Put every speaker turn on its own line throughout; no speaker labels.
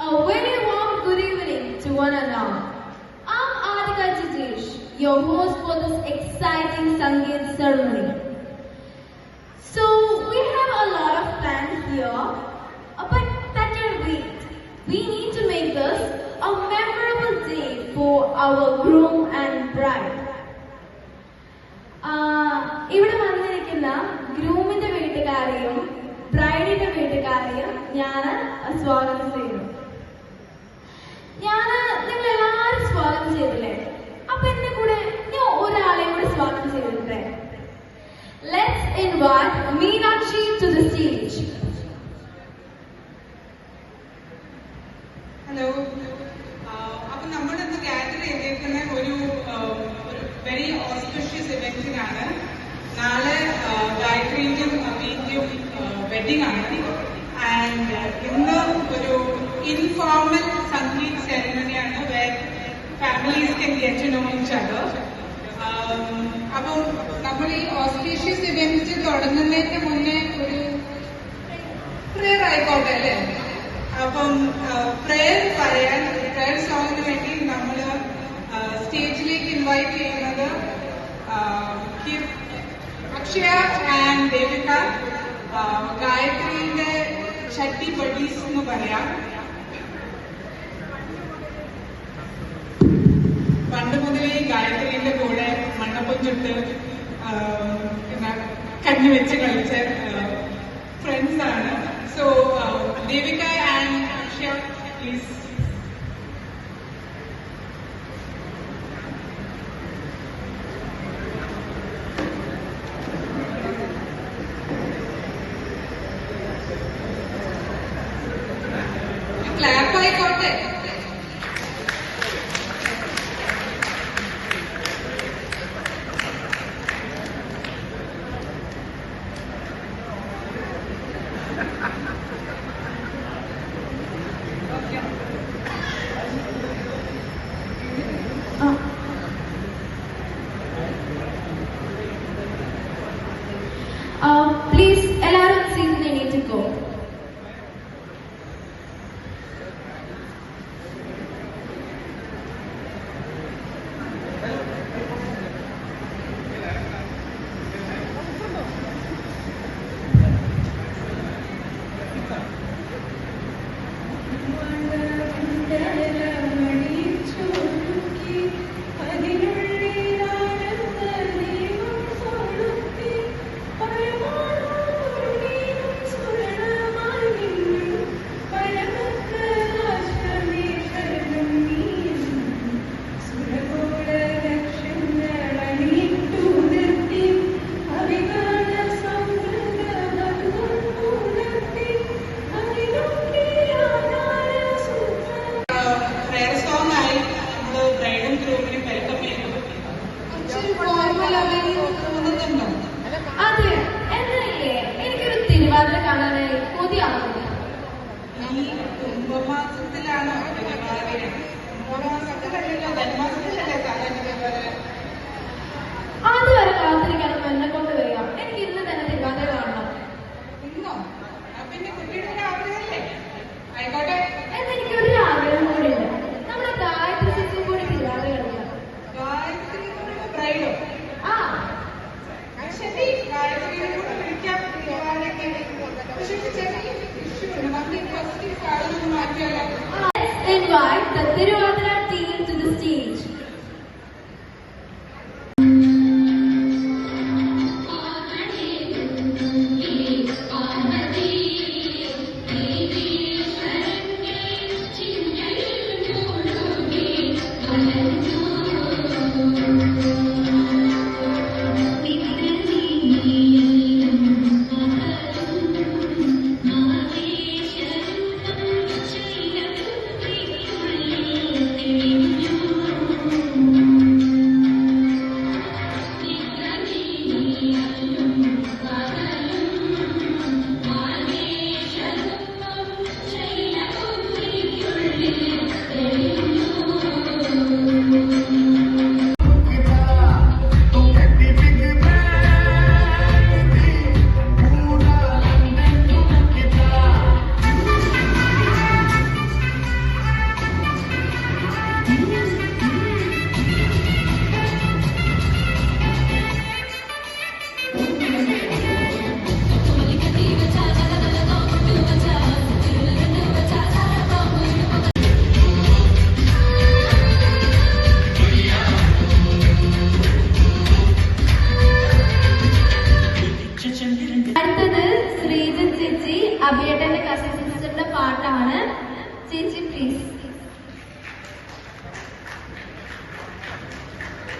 A very warm good evening to one and all. I'm Adhika Jitesh, your host for this exciting Sangeet ceremony. So, we have a lot of plans here, uh, but that can wait. We need to make this a memorable day for our groom and bride. ആഹ് ഇവിടെ വന്നിരിക്കുന്ന ഗ്രൂമിന്റെ വീട്ടുകാരെയും ബ്രൈഡിന്റെ വീട്ടുകാരെയും ഞാൻ സ്വാഗതം ചെയ്യുന്നു ചെയ്തില്ലേ അപ്പൊ എന്റെ കൂടെ ഞാൻ ഒരാളെ കൂടെ സ്വാഗതം ചെയ്തിട്ടേ let's invite Meenakshi to the stage
hello അപ്പൊ നമ്മൾ ഇന്ന് ഗ്യാദർ ചെയ്തേക്കുന്ന ഒരു വെരി ഓസ്പിഷ്യസ് ഇവന്റിനാണ് നാളെ ഗായത്രിന്റെയും അബീന്റെയും വെഡിങ് ആണ്. ആൻഡ് ഇന്ന് ഒരു informal sangeet സെറമണിയാണ് where families can get to know each other അപ്പം നമ്മൾ ഈ ഓസ്പീഷ്യസ് ഇവന്റ്സ് തുടങ്ങുന്നതിന് മുന്നേ ഒരു പ്രേയർ ആയിക്കോട്ടെ അല്ലേ? അപ്പം പ്രേയർ പറയാൻ പ്രേയർ സോങ്ങിന് വേണ്ടി നമ്മൾ സ്റ്റേജിലേക്ക് ഇൻവൈറ്റ് ചെയ്യുന്നത് അക്ഷയ ആൻഡ് ദേവിക. ഗായത്രിയുടെ ഷട്ടി ബഡീസ് എന്ന് പറയാം. മുതലേ ഗായത്രിയുടെ കൂടെ മണ്ണപ്പം ചുട്ട് ആ, പിന്നെ കഞ്ഞി വെച്ച് കളിച്ച ഫ്രണ്ട്സ് ആണ്. So Devika and Akshaya please clap ആയിക്കോട്ടെ. Yeah, yeah, yeah. The Tiruvadra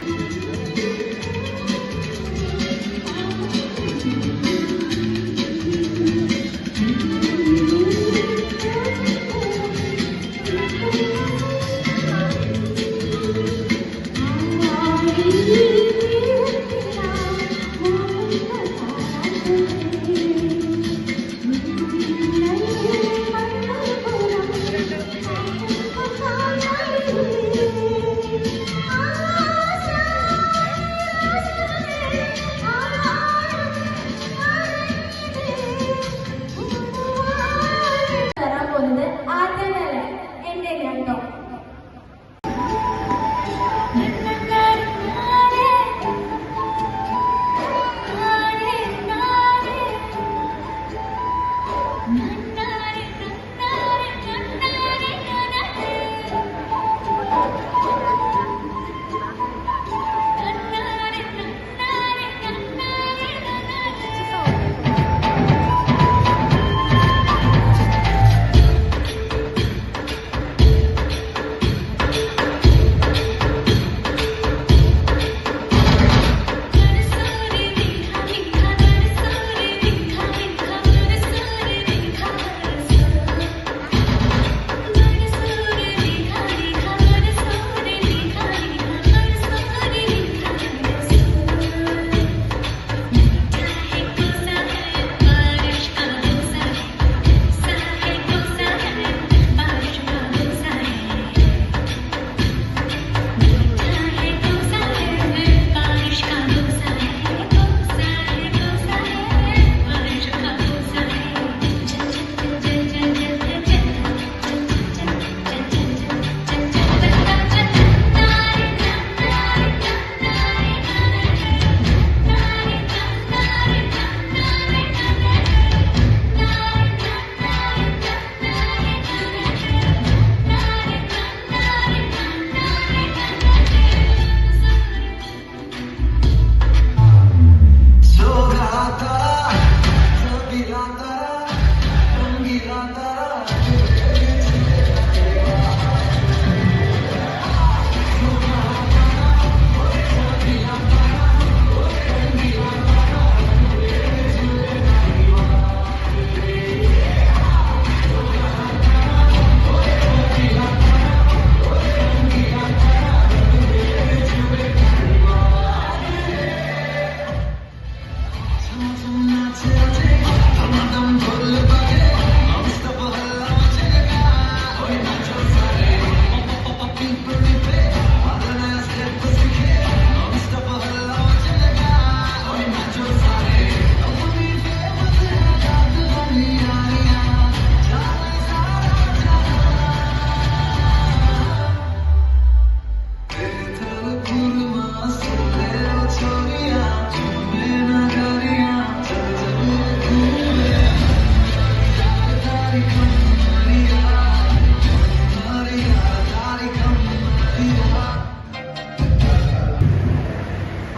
Thank you.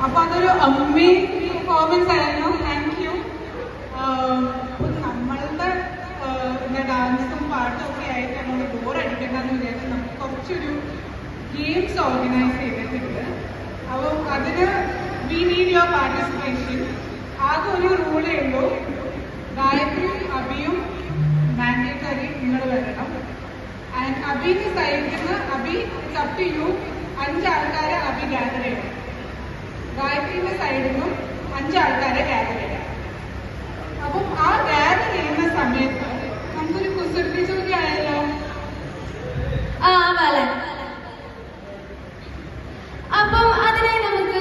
അപ്പൊ അതൊരു അമ്മേസിംഗ് പെർഫോമൻസ് ആയിരുന്നു.
താങ്ക് യു നമ്മളുടെ ഡാൻസും പാട്ടും ഒക്കെ ആയിട്ട് നമ്മൾ
ബോർ അടിക്കേണ്ടെന്ന് വിചാരിച്ചു നമുക്ക് കുറച്ചൊരു ഗെയിംസ് ഓർഗനൈസ് ചെയ്തിട്ടുണ്ട്. അപ്പോൾ അതിന് വി നീഡ് യുവർ പാർട്ടിസിപ്പേഷൻ ആകെ ഒരു റൂളേ ഉള്ളൂ. ഗായത്രിയും അബിയും മാൻഡേറ്ററിയും നിങ്ങൾ വരണം. ആൻഡ് അബിനെ സഹിക്കുന്ന അബി സപ്റ്റ് യു അഞ്ചാൾക്കാരെ അബി ഗാദർ ചെയ്യണം. ഗായത്രിന്റെ സൈഡിൽ നിന്നും അഞ്ച് ആൾക്കാരെ ഗ്യാദർ ചെയ്യണം അപ്പം ആ ഗ്യാദർ ചെയ്യുന്ന സമയത്ത് നമുക്കൊരു കുസൃതി ചോദ്യം ആയല്ലോ
അപ്പം അതിനെ നമുക്ക്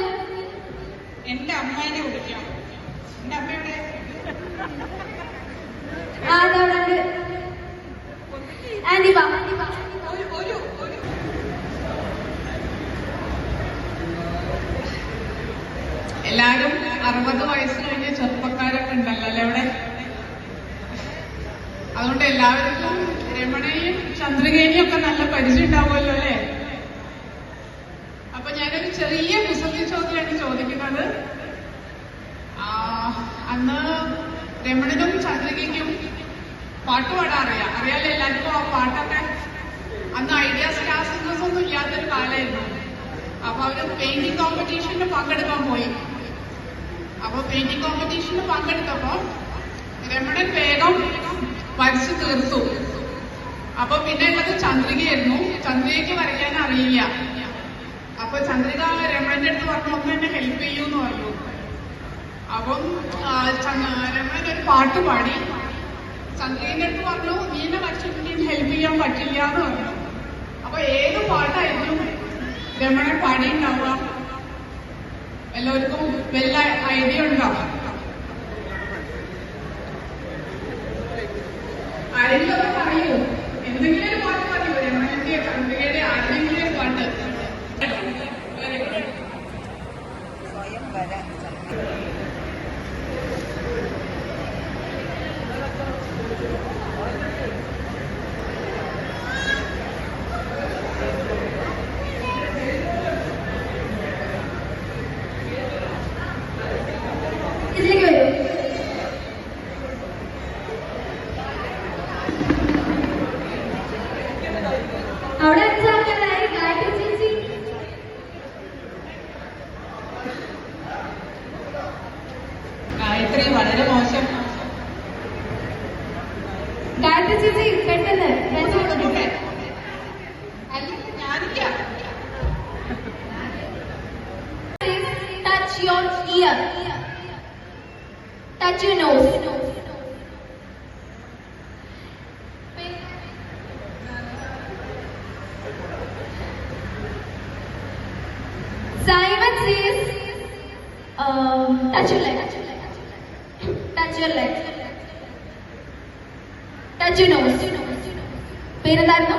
എന്റെ അമ്മേനെ വിളിക്കാം. എന്റെ അമ്മയുടെ
ആ അതവിടെ ആന്റി വാ
ഒരു ഒരു ഒരു എല്ലാരും അറുപത് വയസ്സ് കഴിഞ്ഞ ചെറുപ്പക്കാരൊക്കെ ഉണ്ടല്ലോ അല്ലെ അവിടെ? അതുകൊണ്ട് എല്ലാവർക്കും രമണയും ചന്ദ്രകേനിയും ഒക്കെ നല്ല പരിചയം ഉണ്ടാവുമല്ലോ അല്ലെ? അപ്പൊ ഞാനൊരു ചെറിയ കുസൃതി ചോദ്യമാണ് ചോദിക്കുന്നത്. അന്ന് രമണനും ചന്ദ്രികയ്ക്കും പാട്ട് പാടാൻ അറിയാം. അറിയാലോ എല്ലാവർക്കും ആ പാട്ടൊക്കെ? അന്ന് ഐഡിയ സിംഗേഴ്സ് ഒന്നും ഇല്ലാത്തൊരു കാലമായിരുന്നു. അപ്പൊ അവർ പെയിന്റിംഗ് കോമ്പറ്റീഷനിൽ പങ്കെടുക്കാൻ പോയി. അപ്പൊ പെയിന്റിംഗ് കോമ്പറ്റീഷനിൽ പങ്കെടുത്തപ്പോ രമണൻ വേഗം വരച്ചു തീർത്തു. അപ്പൊ പിന്നെ ഉള്ളത് ചന്ദ്രികയായിരുന്നു. ചന്ദ്രികയ്ക്ക് വരയ്ക്കാൻ അറിയില്ല. അപ്പൊ ചന്ദ്രിക രമണന്റെ അടുത്ത് പറഞ്ഞു ഒന്ന് എന്നെ ഹെൽപ്പ് ചെയ്യൂ എന്ന് പറഞ്ഞു. അപ്പം രമണൻ ഒരു പാട്ട് പാടി. ചന്ദ്രികന്റെ അടുത്ത് പറഞ്ഞു നീ എന്നെ വരച്ചിട്ട് ഹെൽപ്പ് ചെയ്യാൻ പറ്റില്ല എന്ന് പറഞ്ഞു. അപ്പൊ ഏത് പാട്ടായിരുന്നു രമണൻ പാടിയിട്ടുണ്ടാവുക? എല്ലാവർക്കും വല്ല ഐഡിയ ഉണ്ടോ?
ഗായത്രി
വളരെ മോശം
ഗായത്രി ചേച്ചി പെട്ടെന്ന് രണ്ടു
ഒന്നുകൂടെ. അല്ലെങ്കിൽ ഞാനില്ല
touch your ear touch your nose Simon says um, touch your leg touch Leg touch your nose പേരെന്തായിരുന്നു